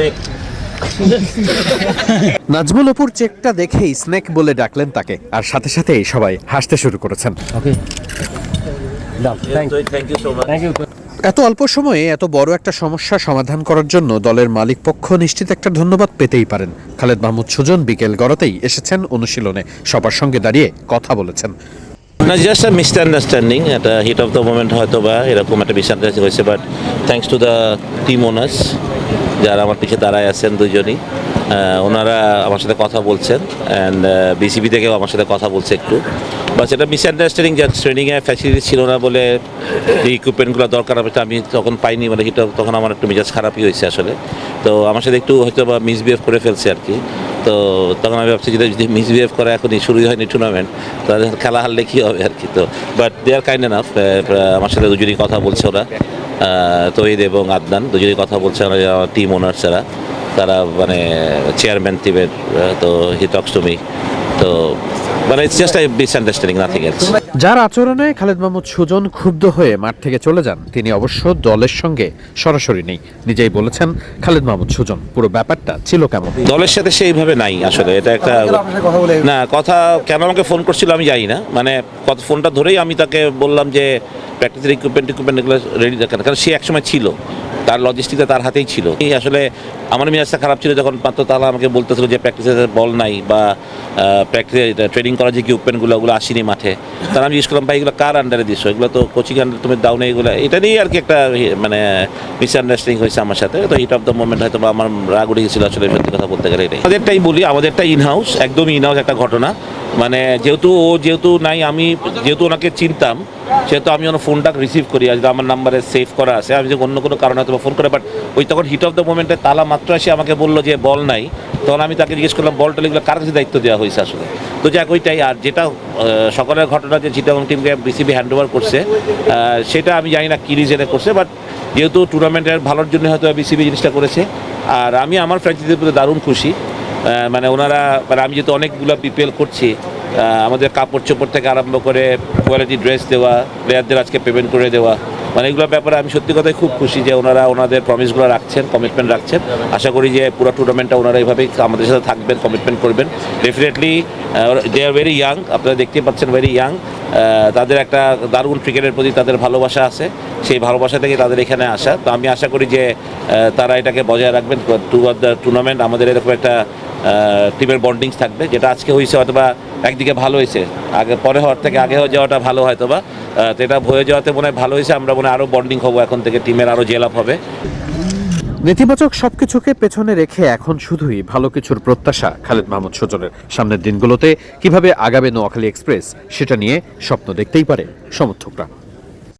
নাজমুল অপুর চেকটা দেখেই স্নেক বলে ডাকলেন তাকে। আর সাথে সাথেই সবাই হাসতে শুরু করেছেন। You. এত অল্প সময়ে এত বড় একটা সমস্যা সমাধান করার জন্য দলের মালিক পক্ষ নিশ্চিত একটা ধন্যবাদ পেতেই পারেন। খালেদ মাহমুদ সুজন বিকেল গড়াতেই এসেছেন অনুশীলনে। সবার সঙ্গে দাঁড়িয়ে কথা বলেছেন। না জাস্ট আ মিসআন্ডারস্ট্যান্ডিং একটা হিট অফ দ্য মোমেন্ট হয়তো বা এরকম একটা মিসআন্ডারস্ট্যান্ডিং হয়েছে but thanks to the team owners যারা আমার পিছিয়ে দাঁড়ায় আছেন দুজনই ওনারা আমার সাথে কথা বলছেন অ্যান্ড বিসিবি থেকেও আমার সাথে কথা বলছে একটু। বা সেটা মিসআন্ডারস্ট্যান্ডিং যা ট্রেনিংয়ে ফ্যাসিলিটি ছিল না বলে ইকুইপমেন্টগুলো দরকার হবে আমি তখন পাইনি মানে সেটা তখন আমার একটু মেজাজ খারাপই হয়েছে আসলে। তো আমার সাথে একটু হয়তো বা মিসবিহেভ করে ফেলছে আর কি। তো তখন আমি ভাবছি, যদি যদি মিসবিহেভ করা এখনই শুরুই হয়নি টুর্নামেন্ট তাহলে খেলা হারলে কী হবে আর কি? তো but they are kind enough আমার সাথে দুজনই কথা বলছে ওরা তৈদ এবং আদনান, দুজনই কথা বলছে ওরা টিম ওনার্সরা তারা মানে চেয়ারম্যান টিমের তো হি টক্স টু মি তো মানে it's just I misunderstanding nothing else যার আচরণে খালেদ মাহমুদ সুজন ক্ষুব্ধ হয়ে মাঠ থেকে চলে যান তিনি অবশ্য দলের সঙ্গে সরাসরি নেই। নিজেই বলেছেন খালেদ মাহমুদ সুজন পুরো ব্যাপারটা ছিল কেমন? দলের সাথে সেইভাবে নাই আসলে এটা একটা না কথা কেন আমাকে ফোন করছিল আমি জানি না। মানে কত ফোনটা ধরেই আমি তাকে বললাম যে প্র্যাকটিসের ইকুইপমেন্ট ইকুইপমেন্ট এগুলো রেডি রাখেন কারণ সে একসময় ছিল। তার লজিস্টিকটা তার হাতেই ছিল। এই আসলে আমার মেজাজটা খারাপ ছিল যখন মাত্র তারা আমাকে বলতেছিল যে প্র্যাকটিসের বল নাই বা প্র্যাকটিসে ট্রেনিং করার যে কি ইকুইপমেন্টগুলো ওগুলো আসেনি মাঠে। তারা আমি জিজ্ঞেস করলাম, ভাই, এগুলো কার আন্ডারে দিচ্ছ এগুলো তো কোচিং আন্ডার তুমি দাও না এগুলো। এটা নিয়েই আর কি একটা মানে মিসআন্ডারস্ট্যান্ডিং হয়েছে আমার সাথে। তো হিট অফ দ্য মোমেন্ট হয়তো আমার রাগ উঠে গেছিল আসলে সত্যি কথা বলতে গেলে এটাই। আমাদেরটাই বলি, আমাদেরটা ইনহাউস একদম ইনহাউস একটা ঘটনা। মানে যেহেতু ও যেহেতু নাই, আমি যেহেতু ওনাকে চিনতাম, সেহেতু আমি ওনার ফোনটা রিসিভ করি। যদি আমার নাম্বারে সেভ করা আছে। আমি যদি অন্য কোনো কারণে হয়তো ফোন করে বাট ওই তখন হিট অফ দ্য মোমেন্টে তালা মাত্র এসে আমাকে বলল যে বল নাই, তখন আমি তাকে জিজ্ঞেস করলাম বল টলিগুলো কার কাছে দায়িত্ব দেওয়া হয়েছে আসলে? তো যাক, ওইটাই। আর যেটা সকালের ঘটনা যে চিটাগং টিমকে বিসিবি হ্যান্ড ওভার করছে সেটা আমি জানি না কী রিজনে করছে বাট যেহেতু টুর্নামেন্টের ভালোর জন্য হয়তো বিসিবি জিনিসটা করেছে। আর আমি, আমার ফ্র্যাঞ্চাইজির প্রতি দারুণ খুশি। মানে ওনারা মানে আমি যেহেতু অনেকগুলো বিপিএল করছি আমাদের কাপড় চোপড় থেকে আরম্ভ করে কোয়ালিটি ড্রেস দেওয়া প্লেয়ারদের আজকে পেমেন্ট করে দেওয়া মানে এগুলোর ব্যাপারে আমি সত্যি কথাই খুব খুশি যে ওনারা ওনাদের প্রমিসগুলো রাখছেন কমিটমেন্ট রাখছেন। আশা করি যে পুরো টুর্নামেন্টটা ওনারা এইভাবেই আমাদের সাথে থাকবেন কমিটমেন্ট করবেন। Definitely they are very young আপনারা দেখতে পাচ্ছেন ভেরি ইয়াং তাদের একটা দারুণ ক্রিকেটের প্রতি তাদের ভালোবাসা আছে, সেই ভালোবাসা থেকে তাদের এখানে আসা। তো আমি আশা করি যে তারা এটাকে বজায় রাখবেন। টু অফ দ্য টুর্নামেন্ট আমাদের এরকম একটা টিমের বন্ডিংস থাকবে, যেটা আজকে হয়েছে অথবা একদিকে ভালো হয়েছে আগে পরে হওয়ার থেকে আগে হয়ে যাওয়াটা ভালো হয়তো বা তো এটা হয়ে যাওয়াতে মনে হয় ভালো হয়েছে আমরা মনে আরও বন্ডিং হব এখন থেকে টিমের আরও জেল আপ হবে। নেতিবাচক সব কিছুকে পেছনে রেখে এখন শুধুই ভালো কিছুর প্রত্যাশা খালেদ মাহমুদ সুজনের সামনের দিনগুলোতে। কীভাবে আগাবে নোয়াখালী এক্সপ্রেস, সেটা নিয়ে স্বপ্ন দেখতেই পারে সমর্থকরা।